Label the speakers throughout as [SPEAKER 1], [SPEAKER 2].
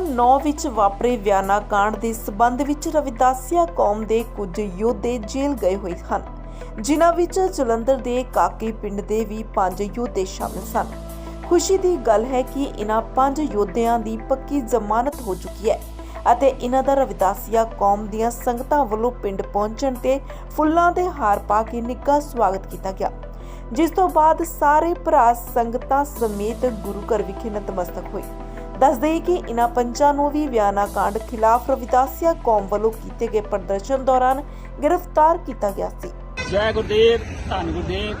[SPEAKER 1] 2009 ਵਿੱਚ ਵਾਪਰੇ ਵਿਆਨਾ ਕਾਂਡ ਦੇ ਸਬੰਧ ਵਿੱਚ ਰਵਿਦਾਸੀਆ ਕੌਮ ਦੇ ਕੁਝ ਯੋਧੇ ਜੇਲ੍ਹ ਗਏ ਹੋਏ ਹਨ। ਜਿਨ੍ਹਾਂ ਵਿੱਚ ਜਲੰਧਰ ਦੇ ਕਾਕੀ ਪਿੰਡ ਦੇ ਵੀ ਪੰਜ ਯੋਧੇ ਸ਼ਾਮਿਲ ਸਨ। ਖੁਸ਼ੀ ਦੀ ਗੱਲ ਹੈ ਕਿ ਇਨ੍ਹਾਂ ਪੰਜ ਯੋਧਿਆਂ ਦੀ ਪੱਕੀ ਜ਼ਮਾਨਤ ਹੋ ਚੁੱਕੀ ਹੈ ਅਤੇ ਇਹਨਾਂ ਦਾ ਰਵਿਦਾਸੀਆ ਕੌਮ ਦੀਆਂ ਸੰਗਤਾਂ ਵੱਲੋਂ ਪਿੰਡ ਪਹੁੰਚਣ ਤੇ ਫੁੱਲਾਂ ਦੇ ਹਾਰ ਪਾ ਕੇ ਨਿੱਘਾ ਸਵਾਗਤ ਕੀਤਾ ਗਿਆ, ਜਿਸ ਤੋਂ ਬਾਅਦ ਸਾਰੇ ਭਰਾ ਸੰਗਤਾਂ ਸਮੇਤ ਗੁਰੂ ਘਰ ਵਿਖੇ ਨਤਮਸਤਕ ਹੋਏ। ਦੱਸਦੇ ਕਿ ਇਨ੍ਹਾਂ ਪੰਚਾਂ ਨੂੰ ਵੀ ਵਿਆਨਾ ਕਾਂਡ ਖਿਲਾਫ ਰਵਿਦਾਸੀਆ ਕੌਮ ਵੱਲੋਂ ਕੀਤੇ ਗਏ ਪ੍ਰਦਰਸ਼ਨ ਦੌਰਾਨ ਗ੍ਰਿਫਤਾਰ ਕੀਤਾ ਗਿਆ ਸੀ।
[SPEAKER 2] ਜੈ ਗੁਰਦੇਵ ਧੰਨ ਗੁਰਦੇਵ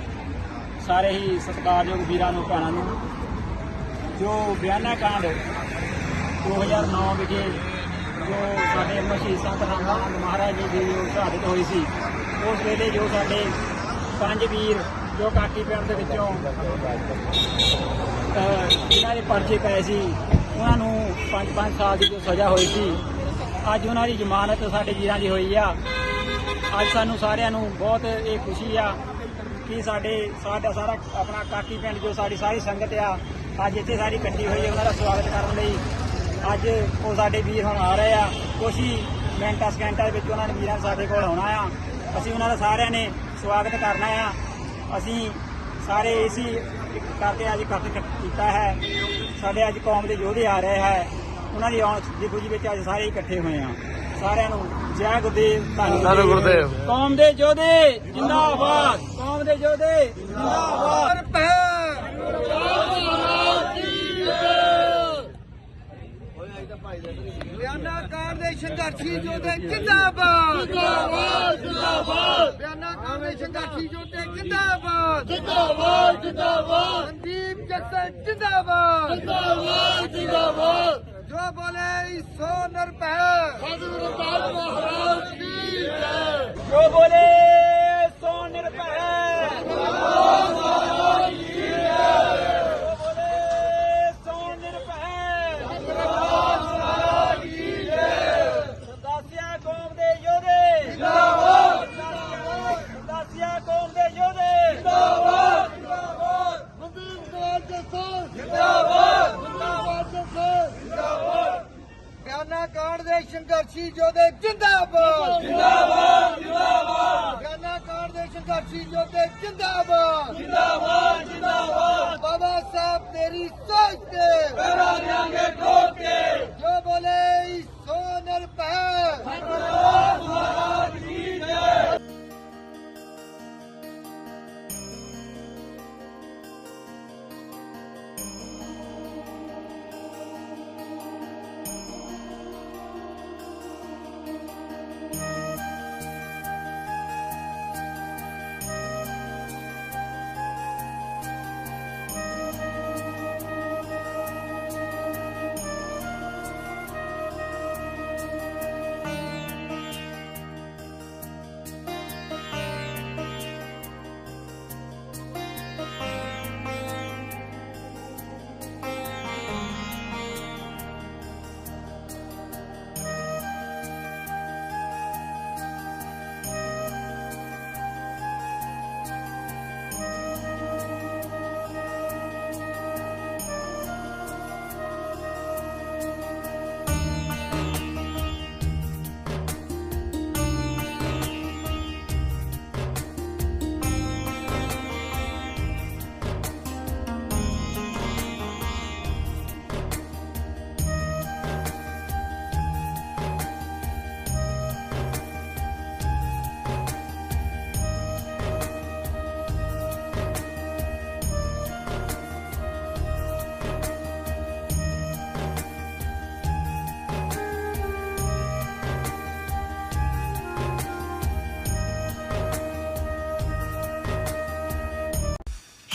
[SPEAKER 2] ਸਾਰੇ ਹੀ ਸਤਿਕਾਰਯੋਗ ਵੀਰਾਂ ਨੂੰ ਭੈਣਾਂ ਨੂੰ ਜੋ ਬਿਆਨਾ ਕਾਂਡ 2009 ਵਿੱਚ ਜੋ ਸਾਡੇ ਮਸ਼ਹੂਰ ਸੰਤ ਰਾਮਦਾਸ ਮਹਾਰਾਜ ਜੀ ਦੀ ਜੋ ਸ਼ਹਾਦਤ ਹੋਈ ਸੀ ਉਸ ਵੇਲੇ ਜੋ ਸਾਡੇ ਪੰਜ ਵੀਰ ਜੋ ਕਾਟੀ ਪਿੰਡ ਦੇ ਵਿੱਚੋਂ ਅਹ, ਜਿਨ੍ਹਾਂ ਦੇ ਪਰਚੇ ਪਏ ਸੀ ਉਹਨਾਂ ਨੂੰ 5-5 ਸਾਲ ਦੀ ਜੋ ਸਜ਼ਾ ਹੋਈ ਸੀ, ਅੱਜ ਉਹਨਾਂ ਦੀ ਜ਼ਮਾਨਤ ਸਾਡੇ ਵੀਰਾਂ ਦੀ ਹੋਈ ਆ। ਅੱਜ ਸਾਨੂੰ ਸਾਰਿਆਂ ਨੂੰ ਬਹੁਤ ਇਹ ਖੁਸ਼ੀ ਆ ਕਿ ਸਾਡੇ ਸਾਡਾ ਸਾਰਾ ਆਪਣਾ ਕਾਕੀ ਪਿੰਡ ਜੋ ਸਾਡੀ ਸਾਰੀ ਸੰਗਤ ਆ, ਅੱਜ ਇੱਥੇ ਸਾਰੀ ਇਕੱਠੀ ਹੋਈ ਹੈ ਉਹਨਾਂ ਦਾ ਸਵਾਗਤ ਕਰਨ ਲਈ। ਅੱਜ ਉਹ ਸਾਡੇ ਵੀਰ ਹੁਣ ਆ ਰਹੇ ਆ। ਕੁਛ ਹੀ ਮਿੰਟਾਂ, ਸਕਿੰਟਾਂ ਦੇ ਵਿੱਚ ਉਹਨਾਂ ਨੇ ਵੀਰਾਂ ਨੇ ਸਾਡੇ ਕੋਲ ਆਉਣਾ ਆ। ਅਸੀਂ ਉਹਨਾਂ ਦਾ ਸਾਰਿਆਂ ਨੇ ਸਵਾਗਤ ਕਰਨਾ ਆ। ਅਸੀਂ ਸਾਰੇ ਇਸੀ ਕਰਕੇ ਅੱਜ ਇਕੱਠ ਕੀਤਾ ਹੈ। ਸਾਡੇ ਅੱਜ ਕੌਮ ਦੇ ਯੋਧੇ ਆ ਰਹੇ ਹੈ। ਉਹਨਾਂ ਦੀ ਆਉਣ ਦੀ ਖੁਸ਼ੀ ਵਿੱਚ ਅੱਜ ਸਾਰੇ ਇਕੱਠੇ ਹੋਏ ਆ ਸਾਰਿਆਂ ਨੂੰ ਜੈ ਗੁਰਦੇਵ ਧੰਨ
[SPEAKER 3] ਧੰਨ ਗੁਰਦੇਵ।
[SPEAKER 2] ਕੌਮ ਦੇ ਯੋਧੇ ਜਿੰਦਾਬਾਦ। ਕੌਮ ਦੇ ਯੋਧੇ ਜਿੰਦਾਬਾਦ।
[SPEAKER 4] ਬਿਆਨਾ ਕਾਰ ਦੇ ਸੰਘਰਸ਼ੀ ਜੋਧੇ ਜਿੰਦਾਬਾਦ। ਜਿੰਦਾਬਾਦ ਜਿੰਦਾਬਾਦ। ਬਿਆਨਾ ਕਾਰ ਦੇ ਸੰਘਰਸ਼ੀ ਜੋਧੇ ਜਿੰਦਾਬਾਦ। ਜਿੰਦਾਬਾਦ ਜਿੰਦਾਬਾਦ। ਜੱਸਨ ਜਿੰਦਾਬਾਦ। ਜਿੰਦਾਬਾਦ ਜਿੰਦਾਬਾਦ। ਜੋ ਬੋਲੇ ਸੋ ਨਿਰਭੈ। ਹਜ਼ਰਤ ਬਾਦ ਮਹਾਰਾਜ ਕੀ ਜੈ।
[SPEAKER 2] ਜੋ ਬੋਲੇ ਸੋ ਨਿਰਭੈ ਜੋ ਬੋਲੇ ਸੋ ਨਿਰਭੈ ਸਰਦਾਸੀਆ ਕੌਮ ਦੇ ਯੋਧੇ ਜਿੰਦਾਬਾਦ ਸਰਦਾਸੀਆ ਕੌਮ ਦੇ ਯੋਧੇ ਜਿੰਦਾਬਾਦ
[SPEAKER 4] ਮਨਦੀਪ ਕੌਰ ਜੱਸਨ ਜਿੰਦਾਬਾਦ ਜਿੰਦਾਬਾਦ ਜੱਸਨ ਜਿੰਦਾਬਾਦ ਬਿਆਨਾ ਕਾਂਡ ਦੇ ਸੰਘਰਸ਼ੀ ਜੋਧੇ ਜਿੰਦਾਬਾਦ ਜਿੰਦਾਬਾਦ ਜਿੰਦਾਬਾਦ ਬਿਆਨਾ ਕਾਂਡ ਦੇ ਸੰਘਰਸ਼ੀ ਜਿੰਦਾਬਾਦ ਜਿੰਦਾਬਾਦ ਜਿੰਦਾਬਾਦ